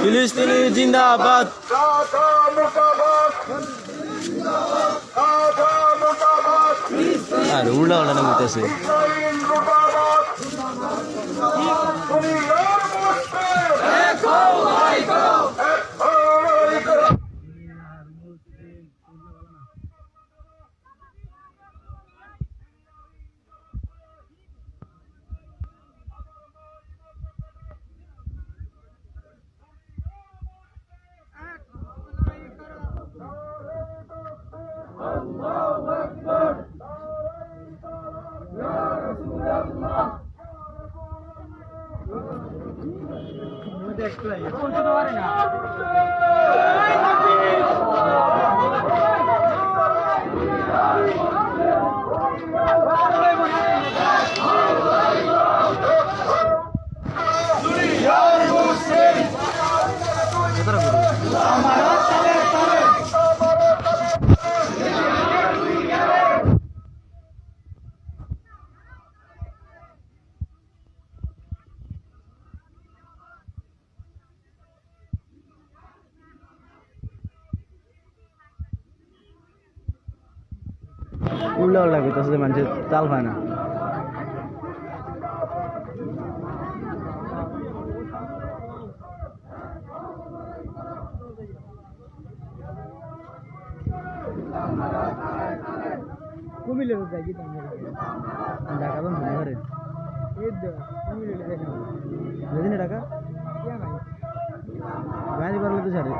ফিলিস্তিনি জিন্দাবাদ। আর উল্টা উল্টা করতেছে উল্টা উল্টা করতেছে মানুষের তাল হয় না। কুমিল্লে যাই কি ঢাকা তো মনে করে এই তো কুমিল্লে যাই। না যদি না টাকা গাড়ি পারলে তো ছাড়ে।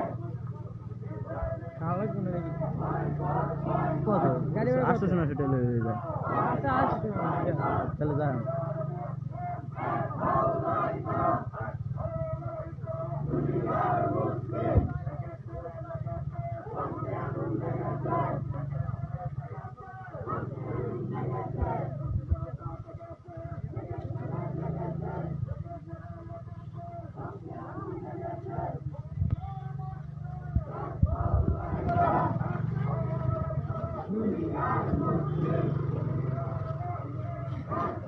আটশো নশো টাকা হয়ে যায় আচ্ছা আসছে তাহলে যা Thank you.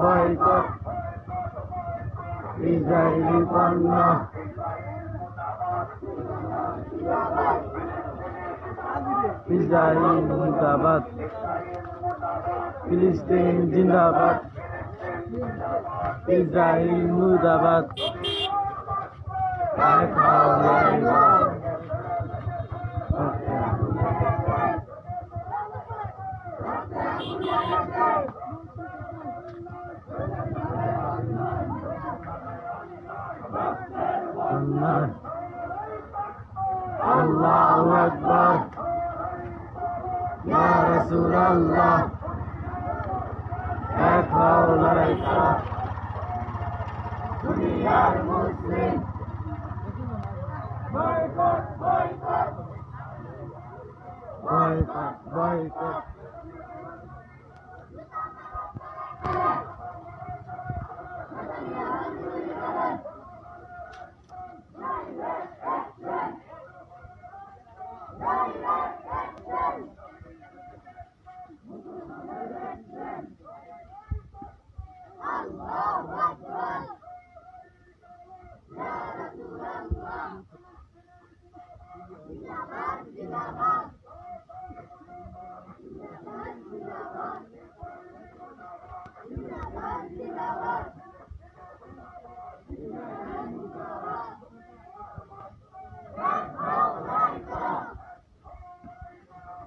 বয়কট ইসরায়েলি পণ্য ইসরায়েল মুর্দাবাদ ফিলিস্তিন জিন্দাবাদ। ইসরায়েল মুর্দাবাদ। এক আল্লাহ। আল্লাহ আল্লাহু আকবার ইয়া রাসূলুল্লাহ এক হও লড়াইটা দুনিয়ার মুসলিম বয়কট বয়কট বয়কট বয়কট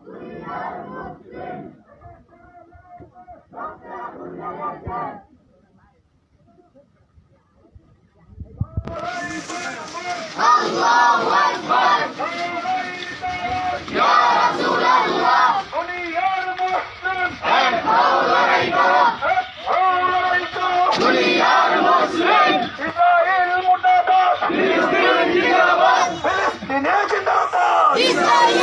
দুনিয়ার মুসলিম এক হও লড়াই করো এক হও লড়াই করো দুনিয়ার মুসলিম ইসরায়েল মুর্দাবাদ ফিলিস্তিন জিন্দাবাদ ফিলিস্তিনে জিন্দাবাদ ইসরায়েলি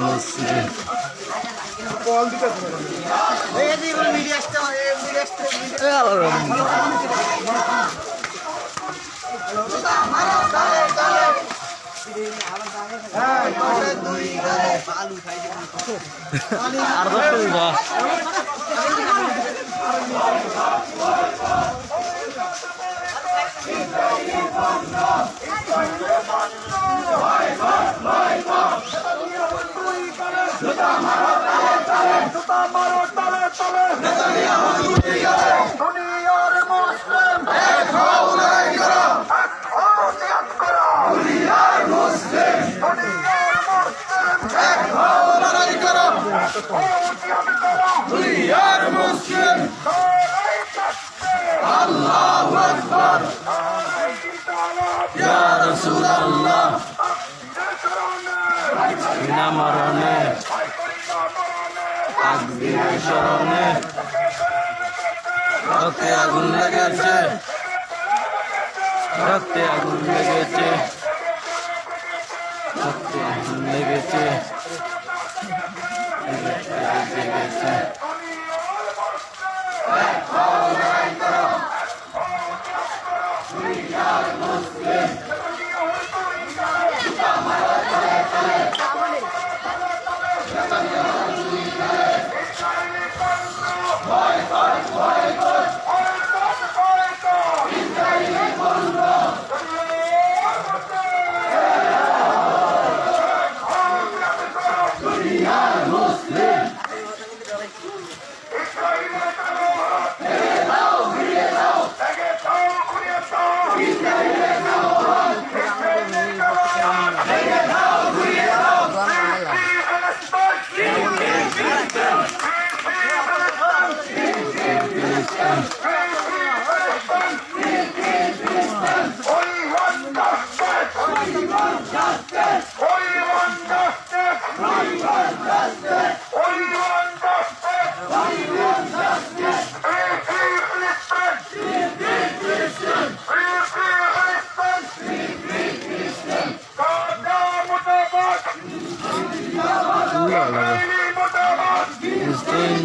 রক্তে আগুন লাগাচ্ছে তালে আগুন লাগাচ্ছে রক্তে আগুন লাগাচ্ছে দুনিয়ার স্মরণে রক্তে আগুন লেগেছে রক্তে আগুন লেগেছে রক্তে আগুন লেগেছে লেগেছে ফিলিস্তিন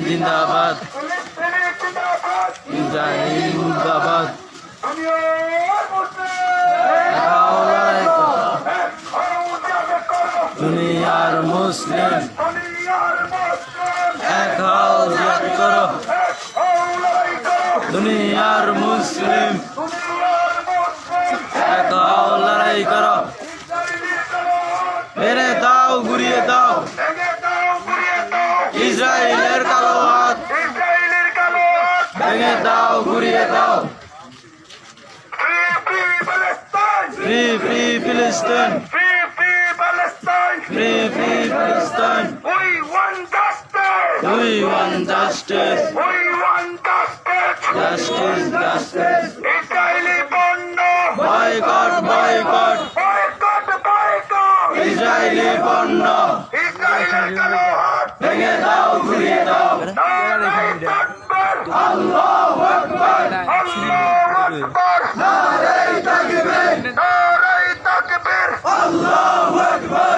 জিন্দাবাদ। করো। দুনিয়ার মুসলিম। করো। দুনিয়ার মুসলিম। এক লড়াই করো। প্যালেস্টাইন ফ্রি ফ্রি ফিলিস্তিন free free Palestine free free ফিলিস্তিন We want justice. We want justice We want justice. Justice justice Israeli পণ্য boycott boycott boycott boycott Israeli পণ্য ইসরায়েলের কালো হাত ভেঙে দাও ঘুরিয়ে দাও নারায়ে তাকবীর আল্লাহু আকবার আল্লাহু Allahu Akbar.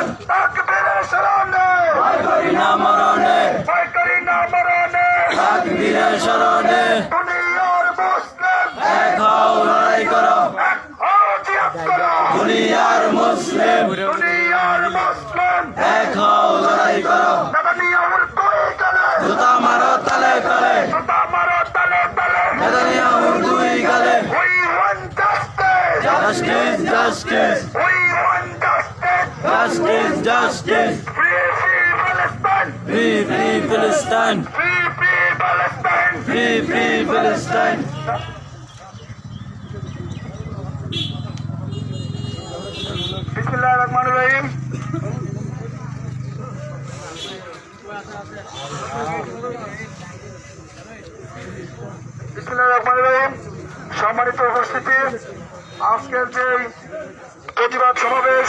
justice free free Palestine free free ফিলিস্তাইন free free Palestine free free ফিলিস্তাইন বিসমিল্লাহির রহমানির রহিম বিসমিল্লাহির রহমানির রহিম সম্মানিত উপস্থিতি, আজকের যে প্রতিবাদ সমাবেশ,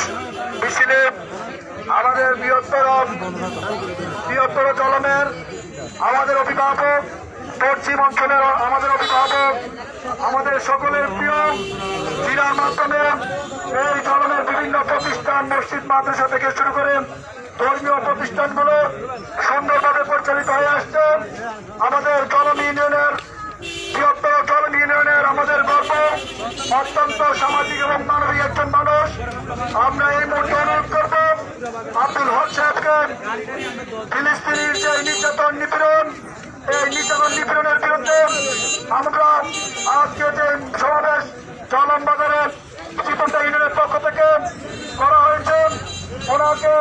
মিছিলে আমাদের বৃহত্তর বৃহত্তর চলনের আমাদের অভিভাবক, পশ্চিম অঞ্চলের আমাদের অভিভাবক, আমাদের সকলের প্রিয় জিরার মাধ্যমে এই জলমের বিভিন্ন প্রতিষ্ঠান, মসজিদ, মাদ্রাসা থেকে শুরু করে ধর্মীয় প্রতিষ্ঠানগুলো সুন্দরভাবে পরিচালিত হয়ে আসছে। আমাদের জলম ইউনিয়নের আমরা এই মুহূর্তে অনুরোধ করব, আব্দুল হক সাহেবকে ফিলিস্তিনির যে নির্যাতন নিপীড়ন, এই নির্যাতন নিপীড়নের বিরুদ্ধে আমরা আজকে যে সমাবেশ জলম বাজারের চিতন্ডা ইউনিয়নের পক্ষ থেকে করা হয়েছে, ওনাকে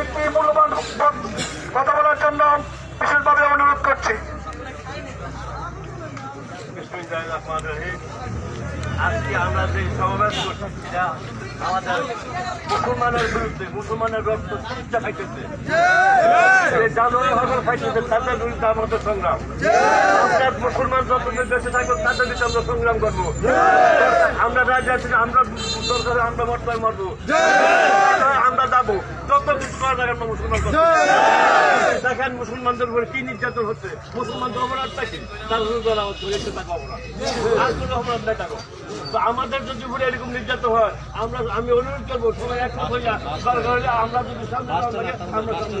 একটি মূল্যবান কথা বলার জন্য বিশেষভাবে অনুরোধ করছি। আজকে আমরা যে সমাবেশ করছি আমাদের মুসলমানের বিরুদ্ধে মুসলমানের রক্ত চিন্তা খাইতেছে। যে জানুয়ারি হকর খাইতেছে তাদের বিরুদ্ধে আমাদের সংগ্রাম। আমরা মুসলমান যতদিন দেশে থাকব তাদের বিরুদ্ধে আমরা সংগ্রাম করব। আমরা রাজি আছি আমরা দরকারে আমরা মর্তায় মরবো আমরা যাব যত কিছু আমরা মুসলমান করব। দেখেন মুসলমানদের উপরে কি নির্যাতন হচ্ছে। মুসলমানদের অপরাধটা কি তার অপরাধ অপরাধ নাই তাকে তো আমাদের যদি উপরে এরকম নির্যাতন হয় আমরা আমি অনুরোধ করব সবাই একসাথ হইয়া সরকার আমরা যদি সামনে আমরা সামনে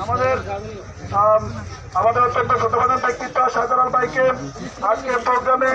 আমাদের আম, আমাদের অত্যন্ত শ্রদ্ধাবাদন ব্যক্তিত্ব সাধারণ ভাইকে আজকে প্রোগ্রামে